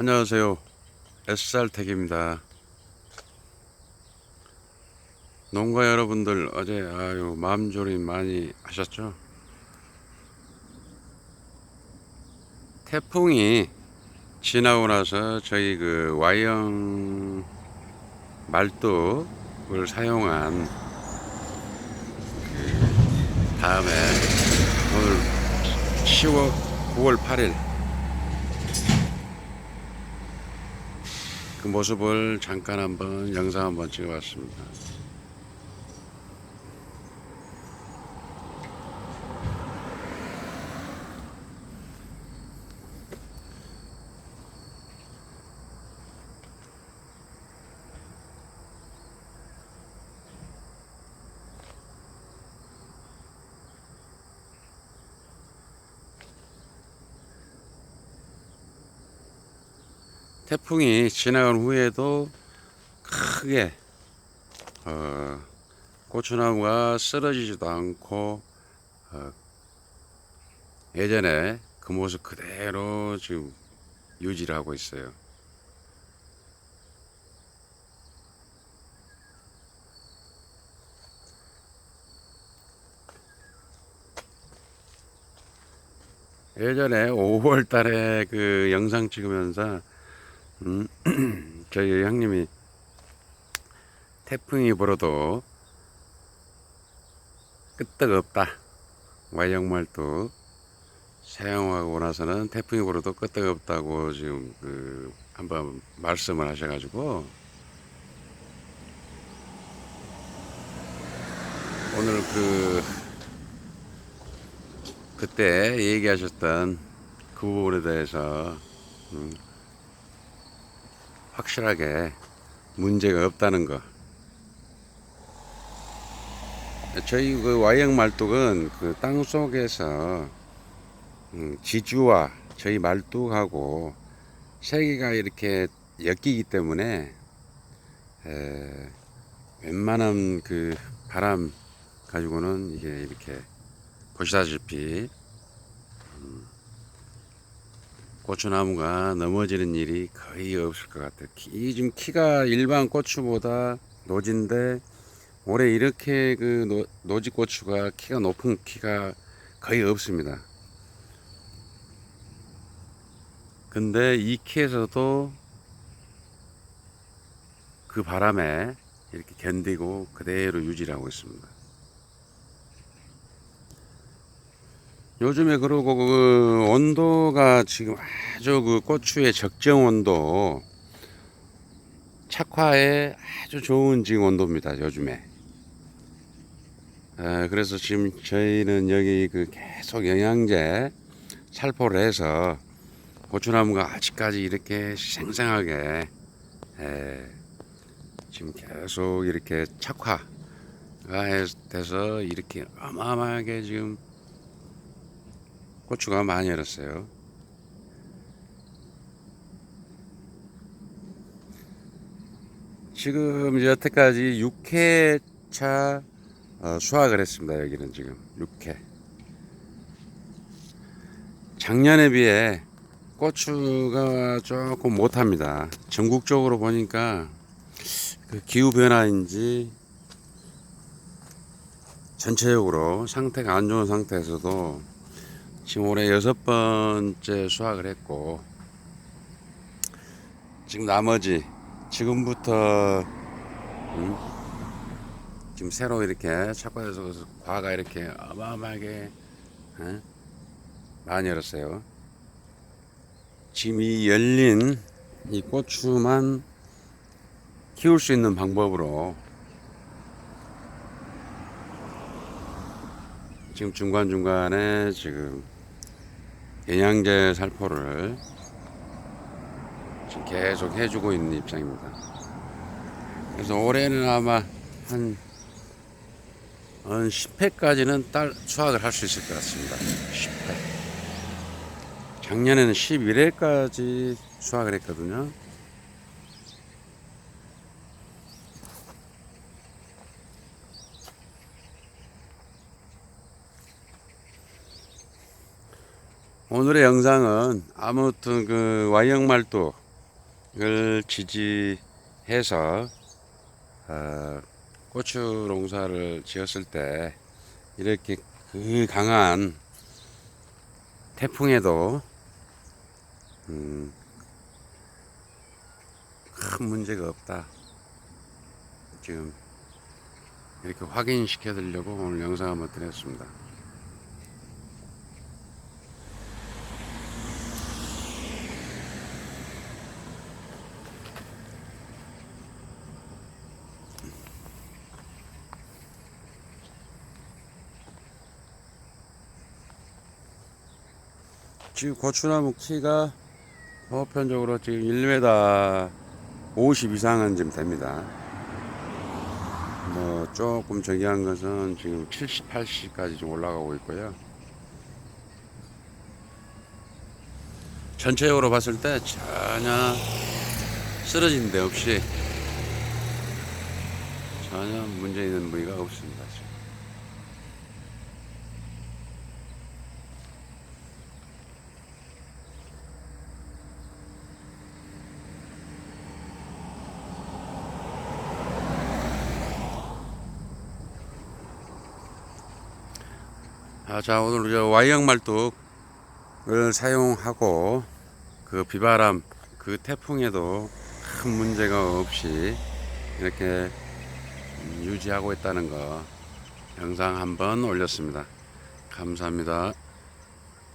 안녕하세요. SR택입니다. 농가 여러분들 어제 아유 마음졸임 많이 하셨죠? 태풍이 지나고 나서 저희 그 Y형 말뚝을 사용한 그 다음에 오늘 10월 9월 8일 그 모습을 잠깐 한번 영상 한번 찍어봤습니다. 태풍이 지나간 후에도 크게 어, 고추나무가 쓰러지지도 않고 어, 예전에 그 모습 그대로 지금 유지를 하고 있어요. 예전에 5월 달에 그 영상 찍으면서 음, 저희 형님이 태풍이 불어도 끄떡없다. 와이형말도 사용하고 나서는 태풍이 불어도 끄떡없다고 지금 그 한번 말씀을 하셔가지고 오늘 그 그때 얘기하셨던 그 부분에 대해서 음, 확실하게 문제가 없다는 거. 저희 그 Y형 말뚝은 그 땅 속에서 음, 지주와 저희 말뚝하고 세 개가 이렇게 엮이기 때문에 에, 웬만한 그 바람 가지고는 이게 이렇게 보시다시피 고추나무가 넘어지는 일이 거의 없을 것 같아요. 키, 지금 키가 일반 고추보다 노진데 올해 이렇게 그 노, 노지 고추가 키가 높은 키가 거의 없습니다. 근데 이 키에서도 그 바람에 이렇게 견디고 그대로 유지를 하고 있습니다. 요즘에 그러고 그 온도가 지금 아주 그 고추의 적정 온도 착화에 아주 좋은 지금 온도입니다 요즘에. 에, 그래서 지금 저희는 여기 그 계속 영양제 살포를 해서 고추나무가 아직까지 이렇게 생생하게 에, 지금 계속 이렇게 착화가 돼서 이렇게 어마어마하게 지금 고추가 많이 열었어요. 지금 여태까지 6회차 어, 수확을 했습니다. 여기는 지금 6회. 작년에 비해 고추가 조금 못합니다. 전국적으로 보니까 그 기후 변화인지 전체적으로 상태가 안 좋은 상태에서도 지금 올해 여섯 번째 수확을 했고 지금 나머지 지금부터 음, 지금 새로 이렇게 착과해서 과가 이렇게 어마어마하게 에? 많이 열었어요. 지금 이 열린 이 고추만 키울 수 있는 방법으로 지금 중간중간에 지금 영양제 살포를 지금 계속 해주고 있는 입장입니다. 그래서 올해는 아마 한, 한 10회까지는 딸 수확을 할 수 있을 것 같습니다. 10회. 작년에는 11회까지 수확을 했거든요. 오늘의 영상은 아무튼 그 Y형 말뚝 지지해서 어, 고추 농사를 지었을 때 이렇게 그 강한 태풍에도 음, 큰 문제가 없다. 지금 이렇게 확인시켜 드리려고 오늘 영상 한번 드렸습니다. 지금 고추나무 키가 보편적으로 지금 1m 50 이상은 지금 됩니다. 뭐 조금 저기한 것은 지금 70, 80까지 좀 올라가고 있고요. 전체적으로 봤을 때 전혀 쓰러진 데 없이 전혀 문제 있는 부위가 없습니다. 지금. 아, 자, 오늘 저 Y형 말뚝을 사용하고 그 비바람, 그 태풍에도 큰 문제가 없이 이렇게 유지하고 있다는 거 영상 한번 올렸습니다. 감사합니다.